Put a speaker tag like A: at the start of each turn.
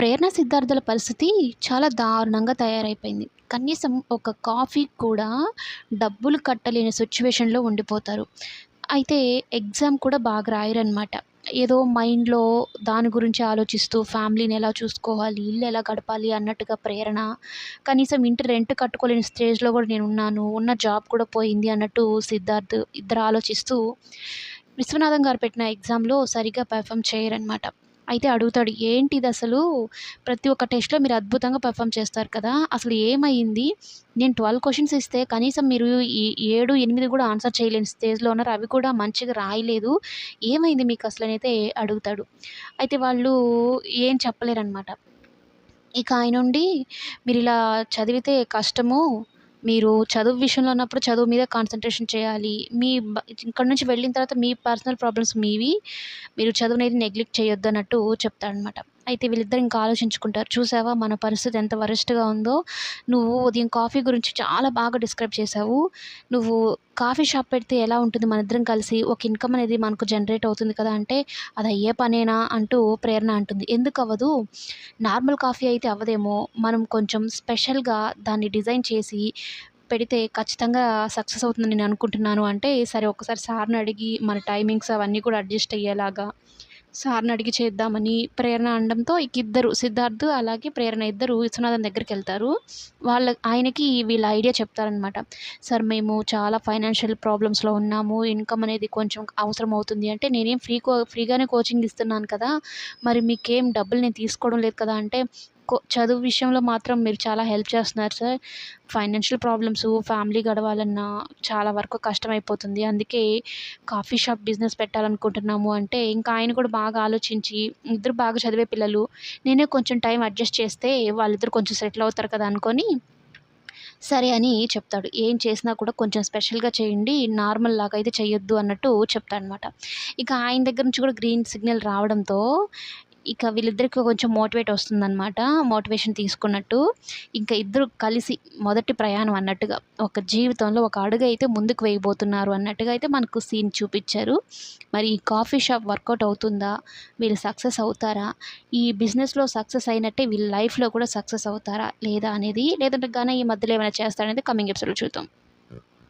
A: ప్రేరణ సిద్ధార్థుల పరిస్థితి చాలా దారుణంగా తయారైపోయింది. కనీసం ఒక కాఫీ కూడా డబ్బులు కట్టలేని సిచ్యువేషన్లో ఉండిపోతారు. అయితే ఎగ్జామ్ కూడా బాగా రాయరనమాట ఏదో మైండ్లో దాని గురించి ఆలోచిస్తూ ఫ్యామిలీని ఎలా చూసుకోవాలి ఇల్లు ఎలా గడపాలి అన్నట్టుగా ప్రేరణ కనీసం ఇంటి రెంట్ కట్టుకోలేని స్టేజ్లో కూడా నేను ఉన్నాను ఉన్న జాబ్ కూడా పోయింది అన్నట్టు సిద్ధార్థ్ ఇద్దరు ఆలోచిస్తూ విశ్వనాథం గారు పెట్టిన ఎగ్జామ్లో సరిగ్గా పెర్ఫామ్ చేయరనమాట అయితే అడుగుతాడు ఏంటిది అసలు ప్రతి ఒక్క టెస్ట్లో మీరు అద్భుతంగా పర్ఫామ్ చేస్తారు కదా అసలు ఏమైంది? నేను ట్వెల్వ్ క్వశ్చన్స్ ఇస్తే కనీసం మీరు ఈ ఏడు ఎనిమిది కూడా ఆన్సర్ చేయలేని స్టేజ్లో ఉన్నారు అవి కూడా మంచిగా రాయలేదు. ఏమైంది మీకు అసలు? అయితే అడుగుతాడు. అయితే వాళ్ళు ఏం చెప్పలేరనమాట ఇక ఆయన ఉండి మీరు ఇలా చదివితే కష్టము మీరు చదువు విషయంలో ఉన్నప్పుడు చదువు మీద కాన్సన్ట్రేషన్ చేయాలి. మీ ఇక్కడ నుంచి వెళ్ళిన తర్వాత మీ పర్సనల్ ప్రాబ్లమ్స్ మీవి మీరు చదువునేది నెగ్లెక్ట్ చేయొద్దు అన్నట్టు చెప్తాడనమాట అయితే వీళ్ళిద్దరు ఇంకా ఆలోచించుకుంటారు. చూసావా? మన పరిస్థితి ఎంత వరస్ట్గా ఉందో. నువ్వు ఉదయం కాఫీ గురించి చాలా బాగా డిస్క్రైబ్ చేసావు నువ్వు కాఫీ షాప్ పెడితే ఎలా ఉంటుంది? మన ఇద్దరం కలిసి ఒక ఇన్కమ్ అనేది మనకు జనరేట్ అవుతుంది కదా అంటే అది అయ్యే పనేనా అంటూ ప్రేరణ అంటుంది. ఎందుకు అవ్వదు? నార్మల్ కాఫీ అయితే అవ్వదేమో. మనం కొంచెం స్పెషల్గా దాన్ని డిజైన్ చేసి పెడితే ఖచ్చితంగా సక్సెస్ అవుతుందని నేను అనుకుంటున్నాను అంటే సరే ఒకసారి సార్ని అడిగి మన టైమింగ్స్ అవన్నీ కూడా అడ్జస్ట్ అయ్యేలాగా సార్ని అడిగి చేద్దామని ప్రేరణ అనడంతో ఇక ఇద్దరు సిద్ధార్థ్ అలాగే ప్రేరణ ఇద్దరు విశ్వనాథన్ దగ్గరికి వెళ్తారు. వాళ్ళ ఆయనకి వీళ్ళ ఐడియా చెప్తారనమాట సార్ మేము చాలా ఫైనాన్షియల్ ప్రాబ్లమ్స్లో ఉన్నాము. ఇన్కమ్ అనేది కొంచెం అవసరం అవుతుంది. అంటే నేనేం ఫ్రీ కో ఫ్రీగానే కోచింగ్ ఇస్తున్నాను కదా. మరి మీకేం డబ్బులు నేను తీసుకోవడం లేదు కదా అంటే చదువు విషయంలో మాత్రం మీరు చాలా హెల్ప్ చేస్తున్నారు సార్. ఫైనాన్షియల్ ప్రాబ్లమ్స్ ఫ్యామిలీ గడవాలన్నా చాలా వరకు కష్టమైపోతుంది. అందుకే కాఫీ షాప్ బిజినెస్ పెట్టాలనుకుంటున్నాము అంటే ఇంకా ఆయన కూడా బాగా ఆలోచించి ఇద్దరు బాగా చదివే పిల్లలు నేనే కొంచెం టైం అడ్జస్ట్ చేస్తే వాళ్ళిద్దరు కొంచెం సెటిల్ అవుతారు కదా అనుకొని సరే అని చెప్తాడు. ఏం చేసినా కూడా కొంచెం స్పెషల్గా చేయండి నార్మల్ లాగా అయితే చేయొద్దు అన్నట్టు చెప్తాడనమాట. ఇక ఆయన దగ్గర నుంచి కూడా గ్రీన్ సిగ్నల్ రావడంతో ఇక వీళ్ళిద్దరికి కొంచెం మోటివేట్ వస్తుందన్నమాట మోటివేషన్ తీసుకున్నట్టు. ఇంకా ఇద్దరు కలిసి మొదటి ప్రయాణం అన్నట్టుగా ఒక జీవితంలో ఒక అడుగు అయితే ముందుకు వేయబోతున్నారు అన్నట్టుగా అయితే మనకు సీన్ చూపించారు. మరి ఈ కాఫీ షాప్ వర్కౌట్ అవుతుందా? వీళ్ళు సక్సెస్ అవుతారా? ఈ బిజినెస్లో సక్సెస్ అయినట్టే వీళ్ళ లైఫ్లో కూడా సక్సెస్ అవుతారా? లేదా అనేది లేదంటే కానీ ఈ మధ్యలో ఏమైనా చేస్తారనేది కమింగ్ ఎపిసోడ్లో చూద్దాం.